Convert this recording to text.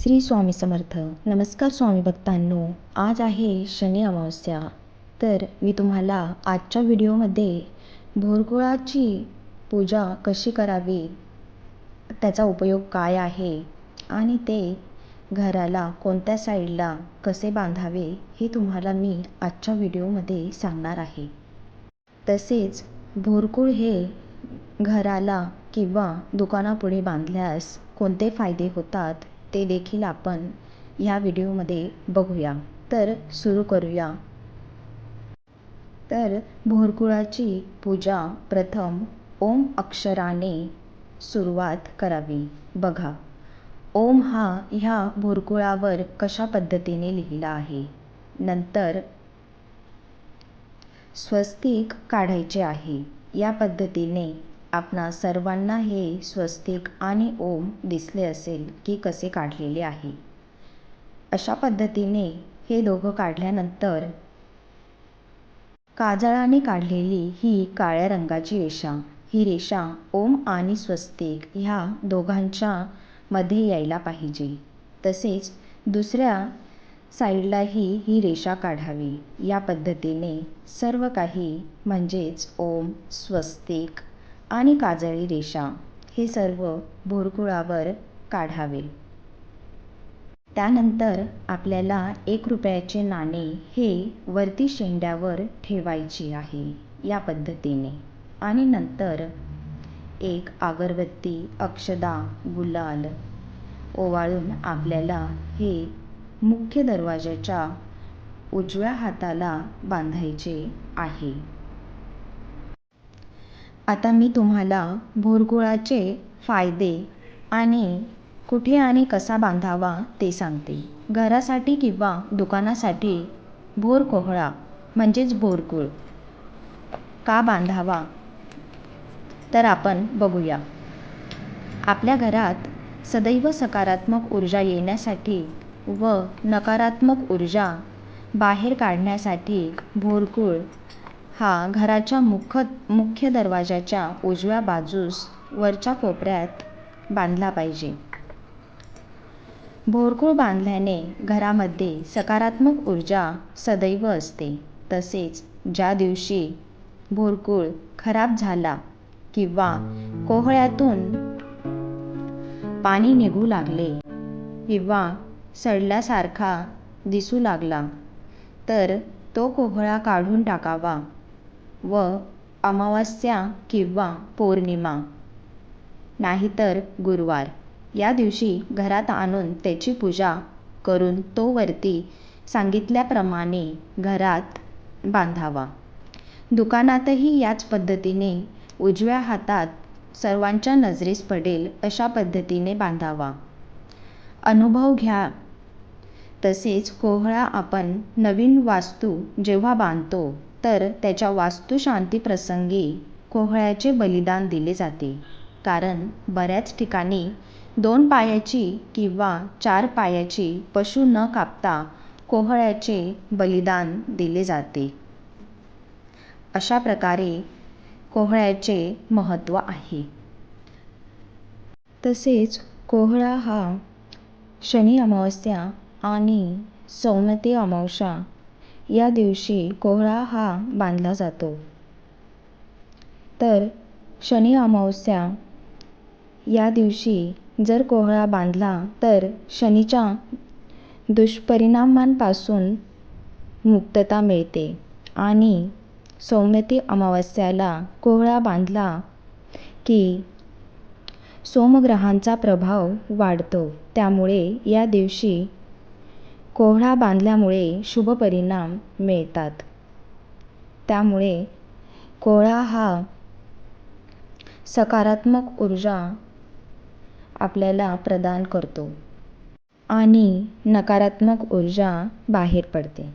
श्री स्वामी समर्थ. नमस्कार स्वामी भक्तांनो. आज आहे शनी अमावस्या. तर मी तुम्हाला आजच्या व्हिडिओमध्ये भोरकुळाची पूजा कशी करावी त्याचा उपयोग काय आहे आणि ते घराला कोणत्या साईडला कसे बांधावे हे तुम्हाला मी आजच्या व्हिडिओमध्ये सांगणार आहे. तसेच भोरकुळ हे घराला किंवा दुकानापुढे बांधल्यास कोणते फायदे होतात ते देखील आपण ह्या व्हिडिओमध्ये बघूया. तर सुरू करूया. तर भोरकुळाची पूजा प्रथम ओम अक्षराने सुरुवात करावी. बघा. ओम हा ह्या भोरकुळावर कशा पद्धतीने लिहिला आहे? नंतर स्वस्तिक काढायचे आहे. या पद्धतीने आपणा सर्वांना हे स्वस्तिक आणि ओम दिसले असेल की कसे काढलेले आहे? अशा पद्धतीने हे दोघं काढल्यानंतर काजळाने काढलेली ही काळ्या रंगाची रेषा ही रेषा ओम आणि स्वस्तिक ह्या दोघांच्या मध्ये यायला पाहिजे. तसेच दुसऱ्या साईडलाही ही रेषा काढावी. या पद्धतीने सर्व काही म्हणजेच ओम स्वस्तिक आणि काजळी रेषा हे सर्व भोरकुळावर काढावे. त्यानंतर आपल्याला एक रुपयाचे नाणे हे वरती शेंड्यावर ठेवायचे आहे या पद्धतीने. आणि नंतर एक अगरबत्ती अक्षदा गुलाल ओवाळून आपल्याला हे मुख्य दरवाजाच्या उजव्या हाताला बांधायचे आहे. आता मी तुम्हाला भोरकुळाचे फायदे आणि कुठे आणि कसा बांधावा ते सांगते. घरासाठी किंवा दुकानासाठी भोर कोहळा म्हणजेच भोरकुळ का बांधावा? तर आपण बघूया. आपल्या घरात सदैव सकारात्मक ऊर्जा येण्यासाठी व नकारात्मक ऊर्जा बाहेर काढण्यासाठी भोरकुळ हा घराच्या मुख मुख्य दरवाजाच्या उजव्या बाजूस वरच्या कोपऱ्यात बांधला पाहिजे. भोरकुळ बांधल्याने घरामध्ये सकारात्मक ऊर्जा सदैव असते. तसेच ज्या दिवशी भोरकुळ खराब झाला किंवा कोहळ्यातून पाणी निघू लागले किंवा सडल्यासारखा दिसू लागला तर तो कोहळा काढून टाकावा. व अमावस्या किंवा पौर्णिमा नाहीतर गुरुवार. या दिवशी घरात आणून त्याची पूजा करून तो वरती सांगितल्याप्रमाणे घरात बांधावा. दुकानातही याच पद्धतीने उजव्या हातात सर्वांच्या नजरेस पडेल अशा पद्धतीने बांधावा. अनुभव घ्या. तसेच कोहळा आपण नवीन वास्तू जेव्हा बांधतो तर त्याच्या वास्तुशांतीप्रसंगी कोहळ्याचे बलिदान दिले जाते. कारण बऱ्याच ठिकाणी दोन पायाची किंवा चार पायाची पशु न कापता कोहळ्याचे बलिदान दिले जाते. अशा प्रकारे कोहळ्याचे महत्त्व आहे. तसेच कोहळा हा शनी अमावस्या आणि सौमती अमावस्या या दिवशी कोहळा हा बांधला जातो. तर शनी अमावस्या या दिवशी जर कोहळा बांधला तर शनीच्या दुष्परिणामांपासून मुक्तता मिळते आणि सौम्यती अमावस्याला कोहळा बांधला की सोमग्रहांचा प्रभाव वाढतो. त्यामुळे या दिवशी कोहळा बांधल्यामुळे शुभ परिणाम मिळतात. त्यामुळे कोहळा हा सकारात्मक ऊर्जा आपल्याला प्रदान करतो आणि नकारात्मक ऊर्जा बाहेर पडते.